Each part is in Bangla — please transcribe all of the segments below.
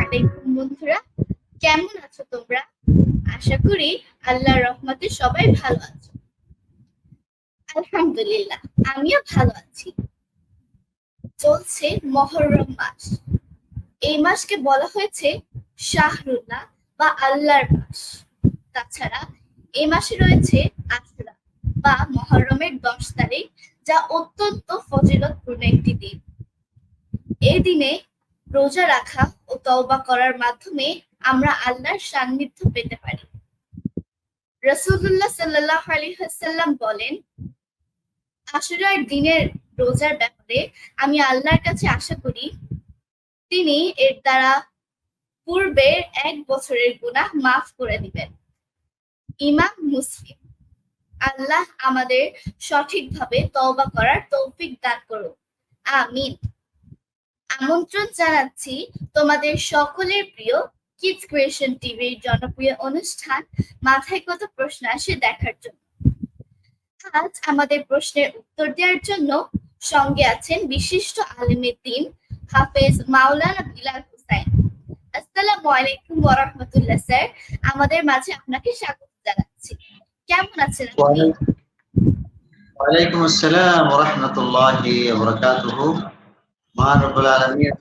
আলাইকুম বন্ধুরা, কেমন আছো তোমরা? আশা করি রহমতে সবাই ভালো আছো। আলহামদুলিল্লাহ, আমিও ভালো আছি। চলছে মহরম মাস। এই মাসকে বলা হয়েছে শাহরুল্লাহ বা আল্লাহর মাস। তাছাড়া এই মাসে রয়েছে আশুরা বা মহরমের দশ তারিখ, যা অত্যন্ত ফজিলতপূর্ণ একটি দিন। এই দিনে রোজা রাখা ও তওবা করার মাধ্যমে আমরা আল্লাহর সান্নিধ্য পেতে পারি। রসুল্লাহ সাল্লাহ আলিহাসাল্লাম বলেন, আশুরার দিনের রোজার ব্যাপারে আমি আল্লাহর কাছে আশা করি, তিনি এর দ্বারা পূর্বের এক বছরের গুনাহ মাফ করে দিবেন। ইমাম মুসলিম, আল্লাহ আমাদের সঠিকভাবে তওবা করার তৌফিক দান করুন। আমিন। আমন্ত্রণ জানাচ্ছি তোমাদের সকলের প্রিয় কিডস ক্রিয়েশন টিভির জনপ্রিয় অনুষ্ঠান, মাথায় কত প্রশ্ন আসে দেখার জন্য। আজ আমাদের প্রশ্নের উত্তর দেওয়ার জন্য সঙ্গে আছেন বিশিষ্ট আলিমের দিন হাফেজ মাওলানা বিলাল হুসাইন। আসসালামু আলাইকুম ওয়া রাহমাতুল্লাহ স্যার। আমাদের মাঝে আপনাকে স্বাগত জানাচ্ছি। কেমন আছেন আপনি? ওয়ালাইকুম আসসালাম ওয়া রাহমাতুল্লাহি ওয়া বারাকাতুহু মহান রব্বুল আলামিনের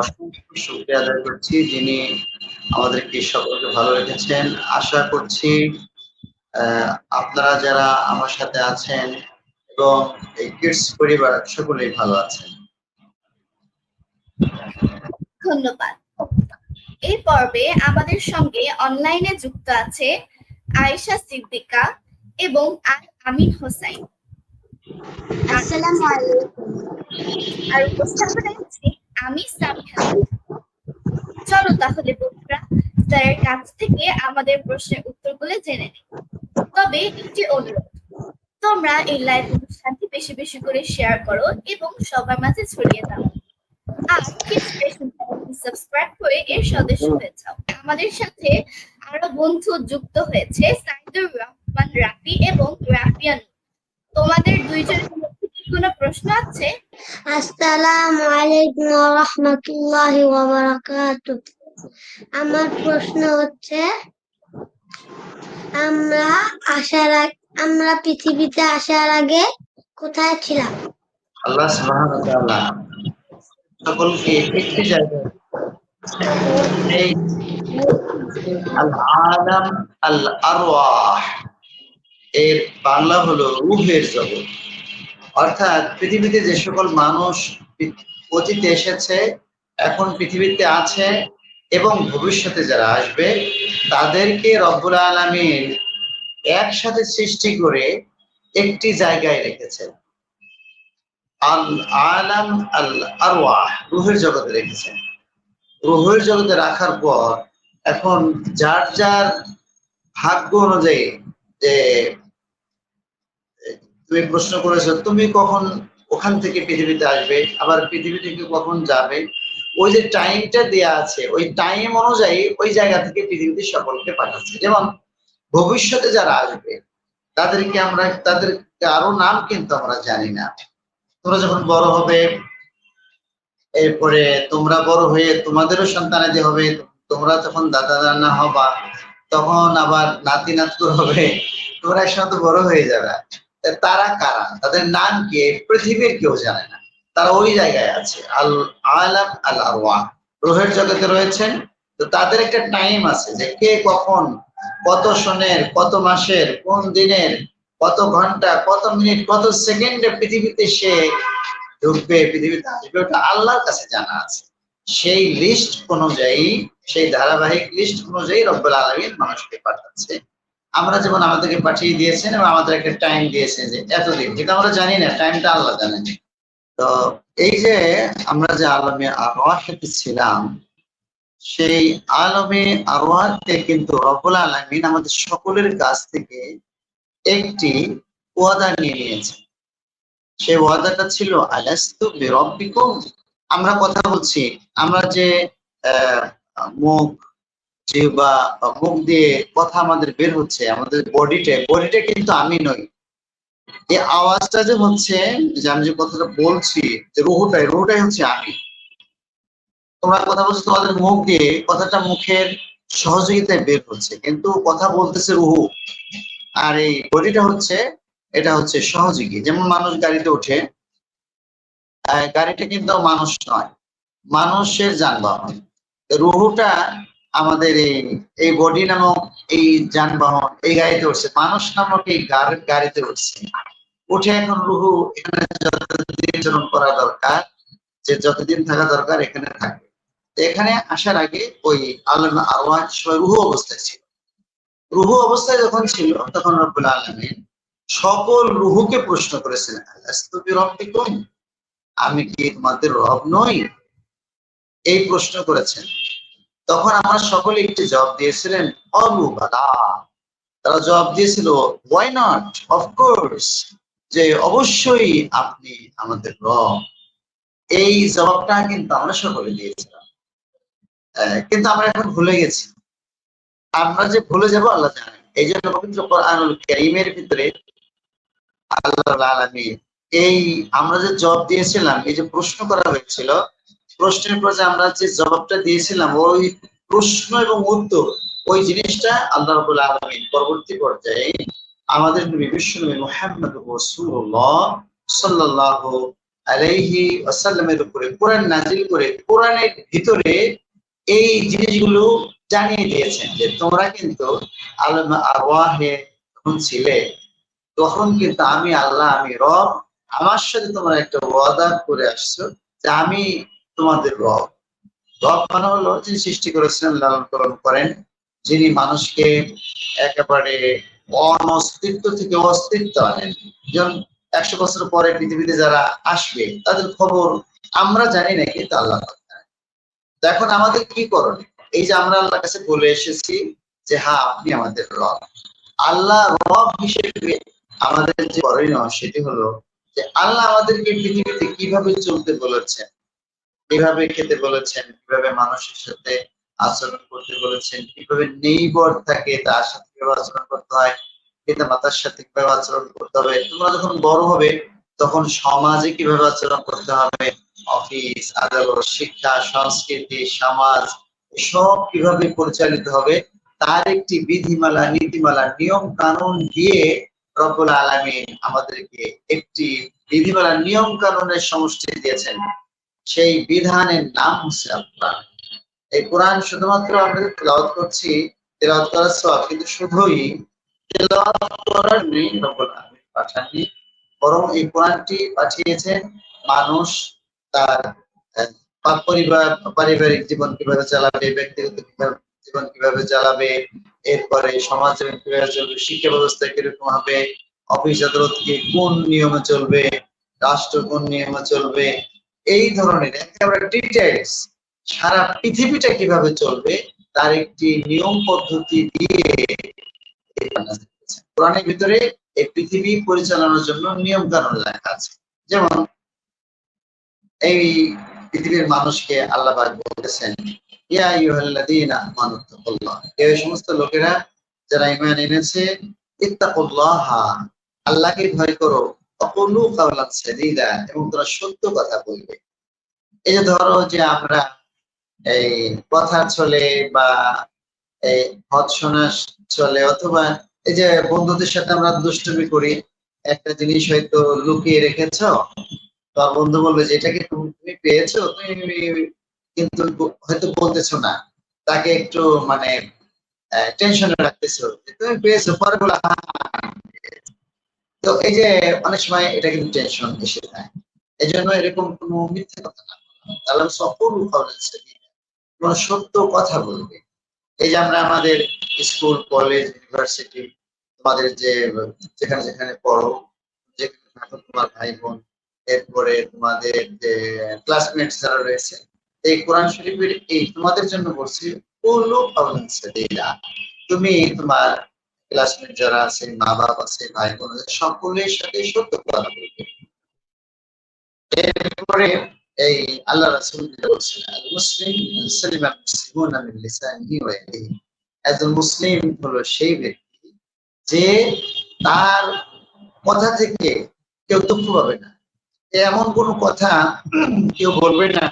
অসংখ্য শুকরিয়া আদায় করছি, যিনি আমাদেরকে সকলকে ভালো রেখেছেন। আশা করছি আপনারা যারা আমার সাথে আছেন এবং এই কিডস পরিবার সকলেই ভালো আছেন। ধন্যবাদ। এই পর্বে আমাদের সঙ্গে অনলাইনে যুক্ত আছে আয়েশা সিদ্দিকা এবং আর আমিন হোসাইন। আমি চলো তাহলে বন্ধুরা স্যারের কাছ থেকে আমাদের প্রশ্নের উত্তরগুলো জেনে নিই। তবে একটি অনুরোধ, তোমরা এই লাইভ অনুষ্ঠানটি বেশি বেশি করে শেয়ার করো এবং সবার মাঝে ছড়িয়ে দাও। আর সাবস্ক্রাইব করে এর সদস্য হয়ে যাও। আমাদের সাথে আরও বন্ধু যুক্ত হয়েছে সাইদুর রহমান রাফি এবং রাফিয়ান। তোমাদের দুইজনের কোনো প্রশ্ন আছে? আসসালামু আলাইকুম ওয়া রাহমাতুল্লাহি ওয়া বারাকাতুহু আমার প্রশ্ন হচ্ছে আমরা আসার আগ- আমরা পৃথিবীতে আসার আগে কোথায় ছিলাম? আল্লাহ সুবহানাহু ওয়া তাআলা সকলকে একটি জায়গায় এই আল আলাম আল আরওয়াহ এর বাংলা হলো রুহের জগৎ। অর্থাৎ পৃথিবীতে যে সকল মানুষ অতীতে এসেছে, এখন পৃথিবীতে আছে এবং ভবিষ্যতে যারা আসবে, তাদেরকে রব্বুল আলামিন একসাথে সৃষ্টি করে একটি জায়গায় রেখেছেন। আল আলাম আল আরওয়াহ, রুহের জগতে রেখেছেন। রুহের জগতে রাখার পর এখন যার যার ভাগ্য অনুযায়ী যে তুমি প্রশ্ন করেছ, তুমি কখন ওখান থেকে পৃথিবীতে আসবে, আবার পৃথিবী থেকে কখন যাবে? ওই যে টাইমটা দেয়া আছে, ওই টাইম অনুযায়ী ওই জায়গা থেকে পৃথিবীতে সকলকে পাঠাচ্ছে। যেমন ভবিষ্যতে যারা আসবে, তাদেরকে আমরা তাদের আরও নাম কিন্তু আমরা জানি না। তোমরা যখন বড় হবে, এরপরে তোমরা বড় হয়ে তোমাদেরও সন্তানাদি হবে, তোমরা যখন দাদা দানা হবা, তখন আবার নাতি নাতু হবে, তোমরা একসাথে বড় হয়ে যাবে। তারা কারা? তাদের নাম কি? পৃথিবীর কেউ জানে না। তারা ওই জায়গায় আছে। আল আলাম আল আরওয়া রোহের জগতে রয়েছেন। তো তাদের একটা টাইম আছে যে কে কখন, কত সনের, কত মাসের, কোন দিনের, কত ঘণ্টা, কত মিনিট, কত সেকেন্ডে পৃথিবীতে সে ঢুকবে, পৃথিবীতে আসবে, ওটা আল্লাহর কাছে জানা আছে। সেই লিস্ট অনুযায়ী, সেই ধারাবাহিক লিস্ট অনুযায়ী রব্বুল আলমিন মানুষকে পাঠাচ্ছে। আমরা যেমন আমাদেরকে পাঠিয়ে দিয়েছেন এবং আমাদের একটা টাইম দিয়েছে যে এতদিন, যেটা আমরা জানি না টাইমটা আল্লাহ জানেন তো এই যে আমরা যে আলমে আরওয়াহিতে ছিলাম, সেই আলমে আরওয়াহতে কিন্তু রবুল আলমিন আমাদের সকলের কাছ থেকে একটি ওয়াদা নিয়ে নিয়েছে সেই ওয়াদাটা ছিল, আলাস্তু বিরব্বিকুম? আমরা কথা বলছি, আমরা যে মুখ জিহ্বা মুখ দিয়ে কথা আমাদের বের হচ্ছে, আমাদের বডিতে বডিটা কিন্তু আমি নই। এই আওয়াজটা যে হচ্ছে, যে আমি যে কথাটা বলছি, যে রুহুটাই রুহুটাই হচ্ছে আমি। তোমরা কথা বলছো, তোমাদের মুখ দিয়ে কথাটা মুখের সহযোগিতায় বের হচ্ছে, কিন্তু কথা বলতেছে রুহু। আর এই বডিটা হচ্ছে, এটা হচ্ছে সহযোগী। যেমন মানুষ গাড়িতে ওঠে গাড়িটা কিন্তু মানুষ নয়, মানুষের যানবাহন। রুহুটা আমাদের এই বডি নামক এই যানবাহন, এই গাড়িতে উঠছে। মানুষ নামক এই গাড়িতে উঠছে। উঠে এখন রুহু, এখানে যতদিন করা দরকার, যে যতদিন থাকা দরকার এখানে থাকবে। এখানে আসার আগে ওই আরওয়াহ সময় রুহু অবস্থায় ছিল। রুহু অবস্থায় যখন ছিল, তখন রব্বুল সকল রুহুকে প্রশ্ন বিরব্বিকুম? আমি কি তোমাদের রব নই? এই প্রশ্ন করেছেন। তখন আমরা সকলে একটি জবাব দিয়েছিলেন অলু বালা তারা জবাব দিয়েছিল ওয়াই নট অফকোর্স যে অবশ্যই আপনি আমাদের রব। এই জবাবটা কিন্তু আমরা সকলে দিয়েছিলাম। কিন্তু আমরা এখন ভুলে গেছি। আমরা যে ভুলে যাব, আল্লাহ জানেন এই জন্য পবিত্র কোরআনুল কারীমের ভিতরে আল্লাহ আলামিন এই আমরা যে জবাব দিয়েছিলাম, এই যে প্রশ্ন করা হয়েছিল প্রশ্নের পর আমরা যে জবাবটা দিয়েছিলাম, ওই প্রশ্ন এবং উত্তর, ওই জিনিসটা আল্লাহ রাব্বুল আলামিন পরবর্তী পর্যায়ে আমাদের নবী মুহাম্মদ সাল্লাল্লাহু আলাইহি উপরে কোরআন নাজিল করে কোরআনের ভিতরে এই জিনিসগুলো জানিয়ে দিয়েছেন যে তোমরা কিন্তু আলম আরওয়াহে যখন ছিলে। তখন কিন্তু আমি আল্লাহ, আমি রব, আমার সাথে তোমরা একটা ওয়াদা করে আসছো যে আমি তোমাদের রব। রব মানে হলো যিনি সৃষ্টি করেছেন লালন পালন করেন, যিনি মানুষকে একেবারে অনস্তিত্ব থেকে অস্তিত্ব আনেন। যেমন একশো বছর পরে পৃথিবীতে যারা আসবে, তাদের খবর আমরা জানি না, কিন্তু আল্লাহ এখন আমাদের কি করণীয় এই যে আমরা আল্লাহর কাছে বলে এসেছি যে হ্যাঁ আপনি আমাদের রব। আল্লাহ রব হিসেবে আমাদের যে করণীয় সেটি হলো যে, আল্লাহ আমাদেরকে পৃথিবীতে কীভাবে চলতে বলেছেন? কীভাবে খেতে বলেছেন, কীভাবে মানুষের সাথে আচরণ করতে বলেছেন, কীভাবে নেইবর থাকে তার সাথে কীভাবে আচরণ করতে হয়, পিতা মাতার সাথে কীভাবে আচরণ করতে হবে, তোমরা যখন বড় হবে, তখন সমাজে কীভাবে আচরণ করতে হবে অফিস আদালত, শিক্ষা, সংস্কৃতি, সমাজ সব কীভাবে পরিচালিত হবে, তার একটি বিধিমালা, নীতিমালা, নিয়ম কানুন দিয়ে রব্বুল আলামিন আমাদেরকে একটি বিধিমালা, নিয়ম কানুনের সমষ্টি দিয়েছেন। সেই বিধানের নাম হচ্ছে আল কোরআন এই কোরআন শুধুমাত্র আমরা তেলাওয়াত করছি, তেলাওয়াত করার সব কিন্তু শুধুই তেলাওয়াত করার নেই রব্বুল আলামিন পাঠাননি বরং এই কোরআনটি পাঠিয়েছেন মানুষ তার পরিবার, পারিবারিক জীবন কীভাবে চালাবে, ব্যক্তিগত জীবন কীভাবে চালাবে, এরপরে সমাজ কীভাবে চলবে, শিক্ষা ব্যবস্থা কীরকম হবে, অফিস আদালত কোন নিয়মে চলবে, রাষ্ট্র কোন নিয়মে চলবে এই ধরনের সারা পৃথিবীটা কীভাবে চলবে, তার একটি নিয়ম পদ্ধতি দিয়ে। কোরআনের ভিতরে এই পৃথিবী পরিচালনার জন্য নিয়ম কানুন লেখা আছে। যেমন, এই পৃথিবীর মানুষকে আল্লাহ পাক বলেছেন ইয়া আইয়ুহাল্লাযীনা আমানু তাকুল্লাহ এই সমস্ত লোকেরা যারা ঈমান এনেছে, ইত্তাকুল্লাহা, আল্লাহকে ভয় করো। অকুলু কাওলান সাদীদা এবং তোমরা সত্য কথা বলবে। এই যে ধরো যে আমরা এই কথা চলে বা এই শোনা চলে অথবা এই যে বন্ধুদের সাথে আমরা দুষ্টুমি করি, একটা জিনিস হয়তো লুকিয়ে রেখেছো তোর বন্ধু বলবে যে, এটা কি তুমি পেয়েছ? তুমি কিন্তু হয়তো বলতেছো না। তাকে একটু মানে টেনশনে রাখতেছো তুমি পেয়েছ, পরে বলে। তো এই যে অনেক সময় এটা কিন্তু টেনশন এসে যায় এই জন্য এরকম কোনো মিথ্যে কথা না। তাহলে সকল খবরেছে কোনো সত্য কথা বলবে এই যে আমরা আমাদের স্কুল কলেজ ইউনিভার্সিটি তোমাদের যে যেখানে যেখানে পড়ো, যেখানে থাকো তোমার ভাই বোন এরপরে তোমাদের যে ক্লাসমেট যারা রয়েছে, এই কোরআন শরীফের এই তোমাদের জন্য বলছি। তুমি তোমার ক্লাসমেট যারা আছে মা বাবা আছে ভাই বোন আছে, সকলের সাথে সত্য কথা বলবে। এরপরে এই আল্লাহ রাসূল বলছেন মুসলিম সালিমা মুসলিমুনা মিন লিসানিহি ওয়া একজন মুসলিম হলো সেই ব্যক্তি যে তার কথা থেকে কেউ দুঃখ পাবে না। এমন কোন কথা কেউ বলবে না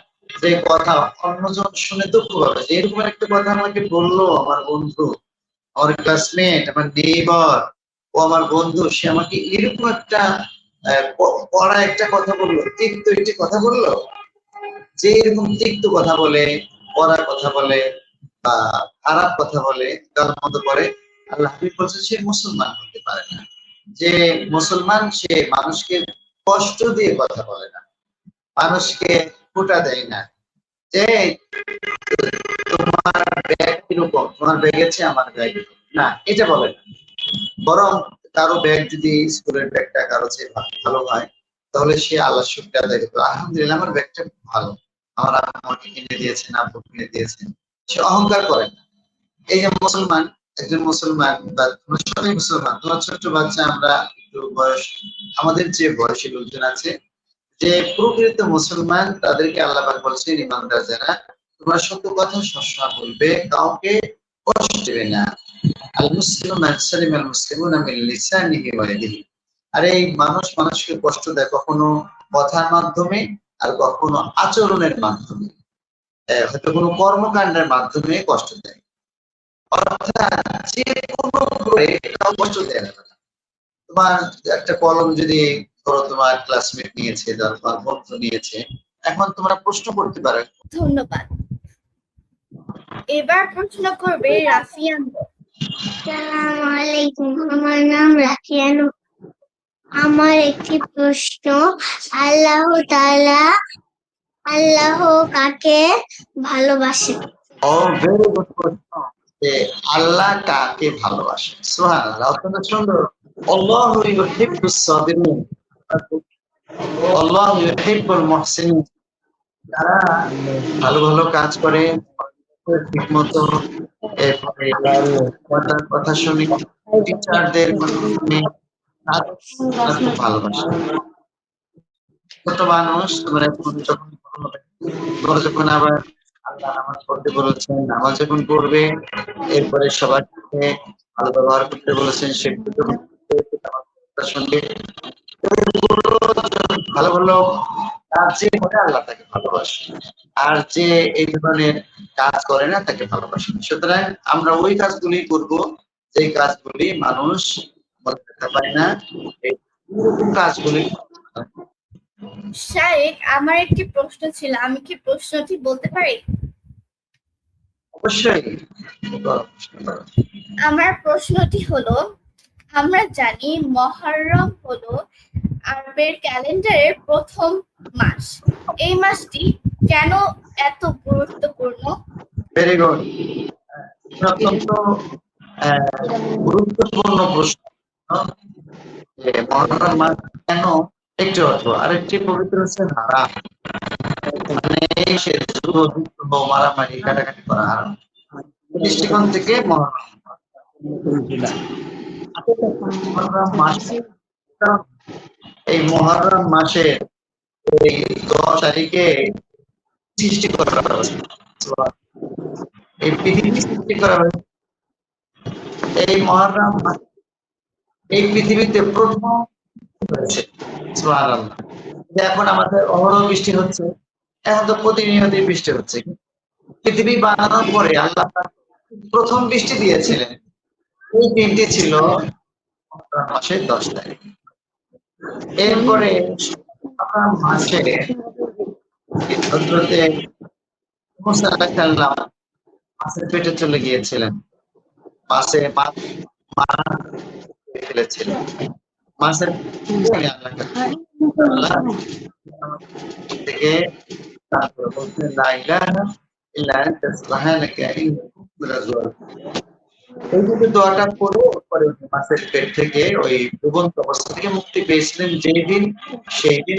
যে কথা অন্যজন শুনে দুঃখ পাবে। এরকম একটা কথা আমাকে বলল আমার বন্ধু। আমার ক্লাসমেট আমার নেইবার ও আমার বন্ধু, সে আমাকে এরকম একটা পড়া একটা কথা বলল, তিক্ত একটি কথা বলল, যে এরকম তিক্ত কথা বলে, পড়া কথা বলে, বা খারাপ কথা বলে তার মতো করে, আল্লাহ হাবিব বলছে সে মুসলমান হতে পারে না। যে মুসলমান, সে মানুষকে কষ্ট দিয়ে কথা বলে না, মানুষকে ফুটা দেয় না। যে তোমার ব্যাগ কীরকম তোমার ব্যাগ আছে আমার ব্যাগ না এটা বলে না বরং কারও ব্যাগ যদি স্কুলের ব্যাগটা কারও ভালো হয়, তাহলে সে আল্লাহ শুক্র আদায় আলহামদুলিল্লাহ, আমার ব্যাগটা ভালো। আমার আমাকে কিনে দিয়েছেন, আব্বু কিনে দিয়েছেন। সে অহংকার করে না। এই যে মুসলমান, একজন মুসলমান বা সবাই মুসলমান, তোমার ছোট্ট বাচ্চা, আমরা একটু বয়স, আমাদের যে বয়সী লোকজন আছে, যে প্রকৃত মুসলমান, তাদেরকে আল্লাহ বলছেন, ইমানদার যারা তোমরা সত্য কথা সবসময় বলবে, কাউকে কষ্ট দেবে না। আল মুসলিম সালিম আল মুসলিমুনা মিন লিসানিহি ওয়া ইয়াদিহি। আর, এই মানুষ মানুষকে কষ্ট দেয় কখনো কথার মাধ্যমে আর কখনো আচরণের মাধ্যমে। হয়তো কোনো কর্মকাণ্ডের মাধ্যমে কষ্ট দেয়। অর্থাৎ যে কোনো কষ্ট দেয় না। তোমার একটা কলম যদি ধরো তোমার ক্লাসমেট নিয়েছে তোমার বন্ধু নিয়েছে, এখন তোমরা প্রশ্ন করতে পারো। ধন্যবাদ। এবার প্রশ্ন করবে রাফিয়ান। আসসালামু আলাইকুম আমার নাম রাফিয়ানু। আমার একটি প্রশ্ন আল্লাহ তাআলা আল্লাহ কাকে ভালোবাসে? ও ভেরি গুড প্রশ্ন যে আল্লাহ কাকে ভালোবাসে? সুবহানাল্লাহ অত্যন্ত সুন্দর। আল্লাহু ইউহিব্বুস সাবিরিন। আল্লাহু ইউহিব্বুল মুহসিনিন। যারা ভালো ভালো কাজ করে ঠিক মতো এরপরে কথার কথা শুনি টিচারদের খুব ছোট মানুষ আবার আল্লাহ নামাজ পড়তে বলেছেন নামাজ পড়বে এরপরে সবার সাথে ভালো ব্যবহার করতে বলেছেন সেগুলো ভালো ভালো কাজ যে করে আল্লাহ তাকে ভালোবাসে আর যে এই ধরনের কাজ করে না তাকে ভালোবাসে সুতরাং আমরা ওই কাজগুলি করব যে কাজগুলি মানুষ মনে রাখতে পারে না এই কাজগুলি শায়েক আমার একটি প্রশ্ন ছিল আমি কি প্রশ্নটি বলতে পারি? অবশ্যই। আমার প্রশ্নটি হলো আমরা জানি মহররম হলো আরবের ক্যালেন্ডারের প্রথম মাস। এই মাসটি কেন এত গুরুত্বপূর্ণ? ভেরি গুড অত্যন্ত গুরুত্বপূর্ণ প্রশ্ন। মহরম মাস কেন একটি অর্থ আরেকটি পবিত্র হচ্ছে হারাম মানে সে যুদ্ধ মারামারি, কাটাকাটি করা হারাম। দৃষ্টিকোণ থেকে মহরম মহরম। এই মহরম মাসে এই দশ তারিখে সৃষ্টি করা এই পৃথিবী সৃষ্টি করা এই মহরম এই পৃথিবীতে প্রথম হয়েছে। এখন আমাদের অহরহ বৃষ্টি হচ্ছে, এখন তো প্রতিনিয়ত বৃষ্টি হচ্ছে। পৃথিবী বানানোর পরে আল্লাহ প্রথম বৃষ্টি দিয়েছিলেন। এই দিনটি ছিল মাসের দশ তারিখ। এরপরে মাসে হজরতে মুসা মাছের পেটে চলে গিয়েছিলেন। মাছ ফেলেছিলেন। মাছের থেকে তারপর জালিমিন এই যে দোয়াটা পড়ে পরে মাছের পেট থেকে ওই ডুবন্ত অবস্থা থেকে মুক্তি পেয়েছিলেন যেই দিন সেই দিন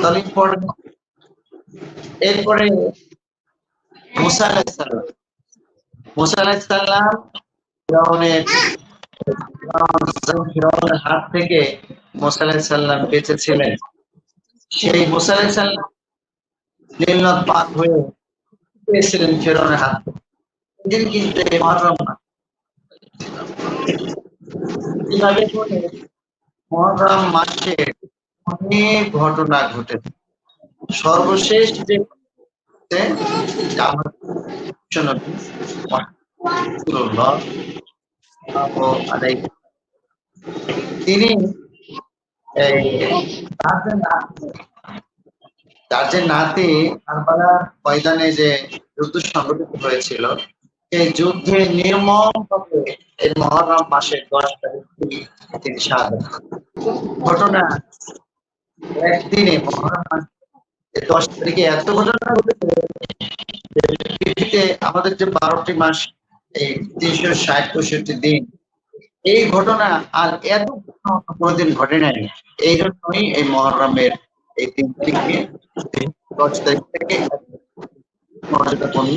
তাহলে important। এরপরে মুসা আলাইহিস সালাম। মুসা আলাইহিস ফিরাউনের হাত থেকে মুসা আলাইহিস সালাম বেঁচেছিলেন। সেই মুসা আলাইহিস সালাম পার হয়ে পেয়েছিলেন ফিরাউনের হাত থেকে। এদিন কিন্তু মহরম মাস। অনেক ঘটনা ঘটেছে সর্বশেষ যে তিনি তার যে নাতি কারবালা ময়দানে যে যুদ্ধ সংগঠিত হয়েছিল সেই যুদ্ধে নির্মম এই মহরম মাসের দশ তারিখ তিনি শাহাদত ঘটনা একদিনে মহরম দশ তারিখে এত ঘটনা ঘটেছে আমাদের যে বারোটি মাস, এই তিনশো ষাট, পঁয়ষট্টি দিন, এই ঘটনা আর এত কোনোদিন ঘটে নাই। এই জন্যই এই মহরমের এই দিনটিকে দশ তারিখ থেকে মর্যাদাপূর্ণ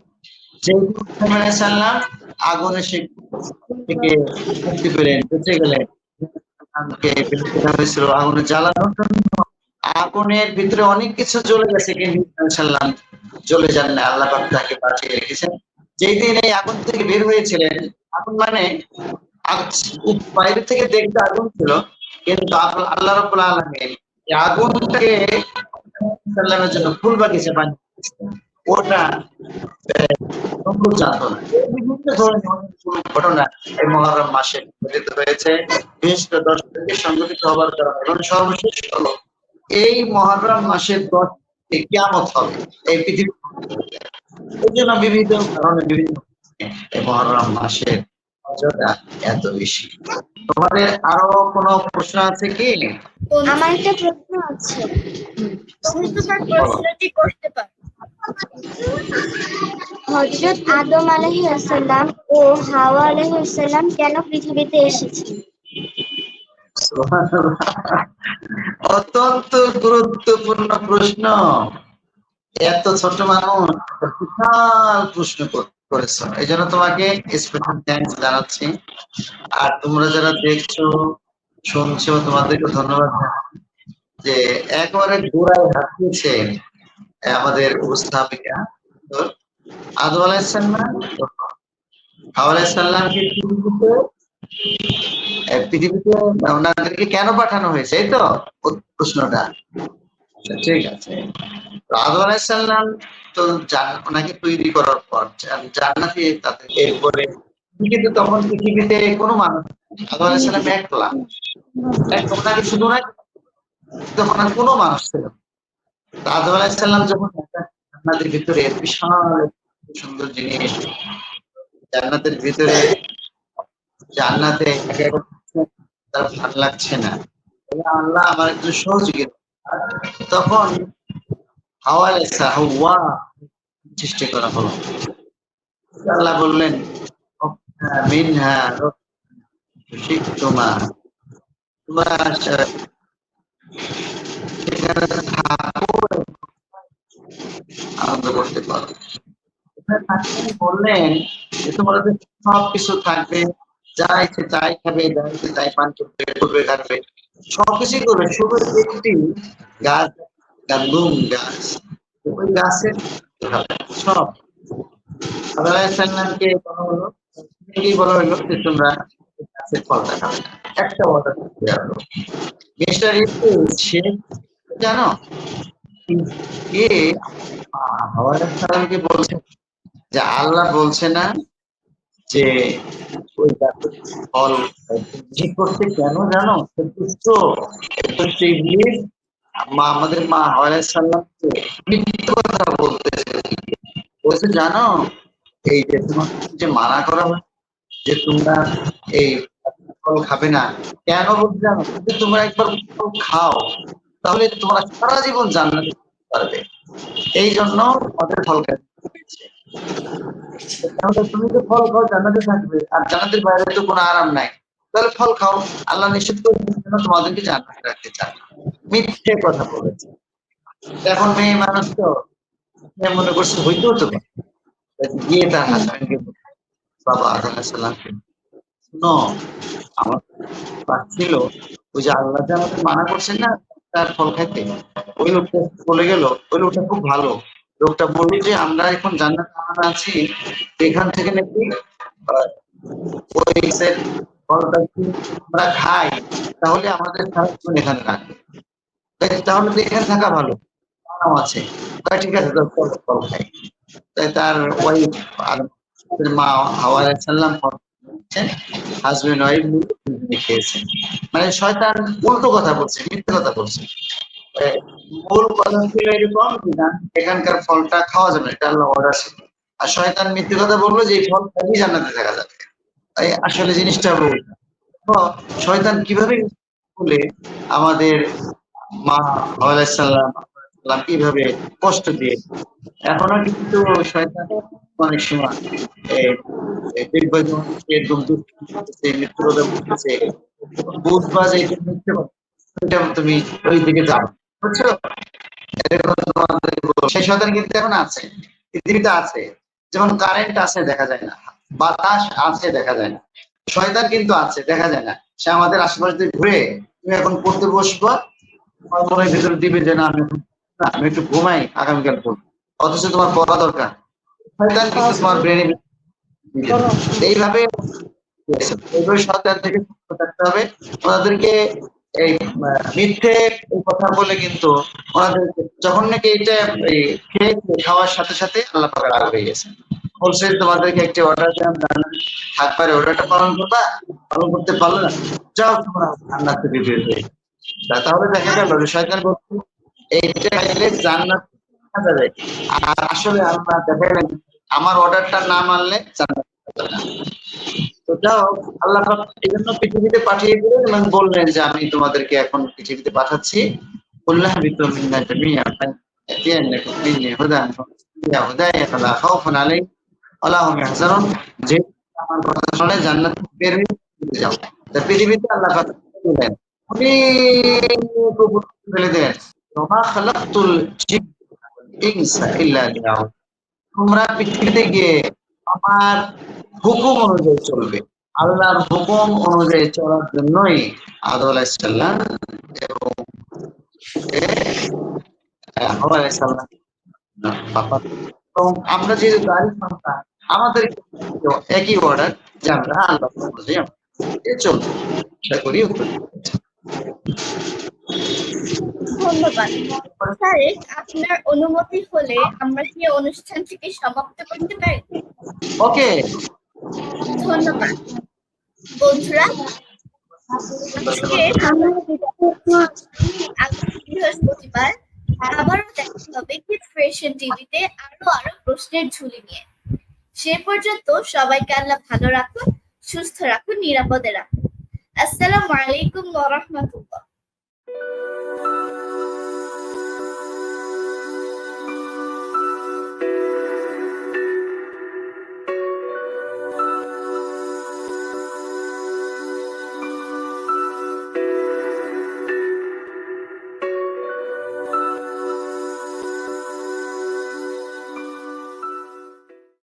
সাল্লাম আগুনে থেকে মুক্তি পেলেন, বেঁচে গেলেন। হয়েছিল, আগুনে জ্বালানোর জন্য। আগুনের ভিতরে অনেক কিছু জ্বলে গেছে, কিন্তু জ্বলে যান না আল্লাহ তাকে বাঁচিয়ে রেখেছেন। যেই দিন এই আগুন থেকে বের হয়েছিলেন, আগুন মানে বাইরে থেকে দেখতে আগুন ছিল, কিন্তু আল্লাহ রাব্বুল আলামিন এই আগুনটাকে সাল্লামের জন্য ফুল বাগিচা বানিয়ে। ওটা ঘটনা এই মহরম মাসে ঘটিত হয়েছে। বিশেষ করে দশ থেকে সংগঠিত হবার কারণে এবং সর্বশেষ হলো এই মহরম মাসের দশ থেকে হবে। এই পৃথিবী এই জন্য বিভিন্ন কারণে বিভিন্ন এই মহরম মাসের মর্যাদা এত বেশি। তোমাদের আরও কোনো প্রশ্ন আছে কি? আমার একটা প্রশ্ন আছে। তুমি তোমার প্রশ্নটি করতে পারো। হজরত আদম আলহিহাসাল্লাম ও হাওয়া আলহিহাসাল্লাম কেন পৃথিবীতে এসেছেন অত্যন্ত গুরুত্বপূর্ণ প্রশ্ন। এত ছোট মানুষ বিশাল প্রশ্ন কর- করেছ। এই জন্য তোমাকে স্পেশাল থ্যাঙ্কস জানাচ্ছি। আর তোমরা যারা দেখছ, শুনছো, তোমাদেরকে ধন্যবাদ যে একেবারে গোড়ায় হাতিয়েছে আমাদের উপস্থাপিকা পৃথিবীতে ওনাদেরকে কেন পাঠানো হয়েছে? এই তো প্রশ্নটা। আচ্ছা, ঠিক আছে। আদম আলাইসাল্লাম তো ওনাকে তৈরি করার পর জান- জান্নাতে তাদের এরপরে কিন্তু তখন পৃথিবীতে কোনো মানুষ। আদম আলাইসাল্লাম একলা। এক ওনাকে শুধু না তখন কোনো মানুষ ছিল না। আদম আলাইসাল্লাম যখন জান্নাতের ভিতরে বিশাল সুন্দর জিনিস, জান্নাতের ভিতরে জান্নাতে তার ভালো লাগছে না। আল্লাহ আমার একটু সহযোগিতা তখন হাওয়া হাওয়া সৃষ্টি করা হলো আল্লাহ বললেন মিনহা তোমরা সে- সেখানে থাকো আনন্দ করতে পারো বললেন যে তোমরা যে সব কিছু থাকবে, যা ইচ্ছে তাই খাবে, যা ইচ্ছে তাই পান করবে করবে, খাবে। সবকিছু করবে, শুধু একটি গাছ গান্ধুম গাছ। ওই গাছের সব। আদালাইসাল্লামকে বলা হলো বলা হলো যে তোমরা গাছের ফলটা খাবে। একটা হলো সে জানো? কে হাওয়া সালামকে বলছে, যে আল্লাহ বলছে না যে ওই ফল করতে কেন জানো? মা, আমাদের মা হাওয়া সাল্লামকে কথা বলছে, জানো, এই যে তোমার যে মানা করা হয়, যে তোমরা এই ফল খাবে না, কেন বলতে জানো? তোমরা একবার খাও। তাহলে তোমরা সারা জীবন জান্নাতে পারবে। এই জন্য ওদের ফল তাহলে তুমি তো ফল খাও, জান্নাতে থাকবে। আর জান্নাতের বাইরে তো কোনো আরাম নাই। তাহলে ফল খাও। আল্লাহ নিষেধ করে তোমাদেরকে জান্নাতে রাখতে চান। মিথ্যে কথা বলেছে। এখন মেয়ে মানুষ তো মনে করছে হইতেও তো গিয়ে তার হাজবেন্ডকে বাবা আদালামকে শুনো, আমার পাচ্ছিল ওই যে আল্লাহ আমাদের মানা করছেন না তার ফল খাইতে ওই লোকটা বলে গেল, ওই লোকটা খুব ভালো। লোকটা বলল যে, আমরা এখন জান্নাত আমান আছি। এখান থেকে নাকি ওই ফলটা আমরা খাই, তাহলে আমাদের সারা জীবন এখানে রাখবে। তাহলে তো এখানে থাকা ভালো। আরাম আছে। ঠিক আছে ফল খাই। তাই তার ওয়াইফ আর মা হাওয়া সাল্লাম হাজবেন্ড ওয়াইফ খেয়েছেন মানে শয়তান উল্টো কথা বলছে, মিথ্যে কথা বলছে। মূল কথা ছিল এরকম এখানকার ফলটা খাওয়া যাবে এটা আল্লাহ অর্ডার ছিল আর শয়তান মিথ্যে কথা বলল যে এই ফল খালি জান্নাতে থাকা যাবে। তাই আসলে জিনিসটা তো শয়তান কীভাবে বলে আমাদের মা সাল্লাম সাল্লাম কীভাবে কষ্ট দিয়ে? এখনও কিন্তু শয়তান অনেক সময় তুমি। সেই কিন্তু এখন আছে আছে যেমন কারেন্ট আছে দেখা যায় না বাতাস আছে দেখা যায় না শয়তান কিন্তু আছে দেখা যায় না সে আমাদের আশেপাশে ঘুরে তুমি এখন পড়তে বসবা মনের ভিতরে দিবে যে না, আমি একটু ঘুমাই আগামীকাল পড়ব অথচ তোমার পড়া দরকার শয়তান কিন্তু তোমার ব্রেনে এইভাবে শয়তান থেকে থাকতে হবে। ওনাদেরকে এই মিথ্যে কথা বলে কিন্তু ওনাদের যখন নাকি এটা খেয়ে খাওয়ার সাথে সাথে আল্লাহ পাক রাগ হয়ে গেছে। বলছে তোমাদেরকে একটি অর্ডার দিলাম পারে অর্ডারটা পালন করবা, পালন করতে পারল না, যাও তোমরা জান্নাত থেকে বের হয়ে তাহলে দেখা গেল শয়তান বলছে, এইটা খাইলে জান্নাত আর আসলে আল্লাহ দেখা গেলেন আমার অর্ডারটা না মানলে। তো আল্লাহ এই জন্য পৃথিবীতে পাঠিয়ে দিলেন এবং বললেন যে আমি তোমাদেরকে এখন পৃথিবীতে পাঠাচ্ছি। যে আমার কথা জান্নাত পৃথিবীতে আল্লাহ তোমরা পৃথিবীতে গিয়ে আমার হুকুম অনুযায়ী চলবে। আল্লাহর হুকুম অনুযায়ী চলার জন্যই আদম আলাইসাল্লাম এবং আমরা যে গাড়ি সন্তান, আমাদের একই অর্ডার যে আমরা আল্লাহ অনুযায়ী চলবো। আশা করি। ধন্যবাদ। তারেক আপনার অনুমতি হলে আমরা কি অনুষ্ঠানটিকে সমাপ্ত করতে পারি? ওকে। ধন্যবাদ। বন্ধুরা আজকে বৃহস্পতিবার আবারও দেখা হবে কিড ফ্রেশন টিভিতে আরও আরও প্রশ্নের ঝুলি নিয়ে। সে পর্যন্ত সবাইকে আল্লাহ ভালো রাখুন সুস্থ রাখুন নিরাপদে রাখুন আসসালামু আলাইকুম ওয়া রাহমাতুল্লাহ। Thank you.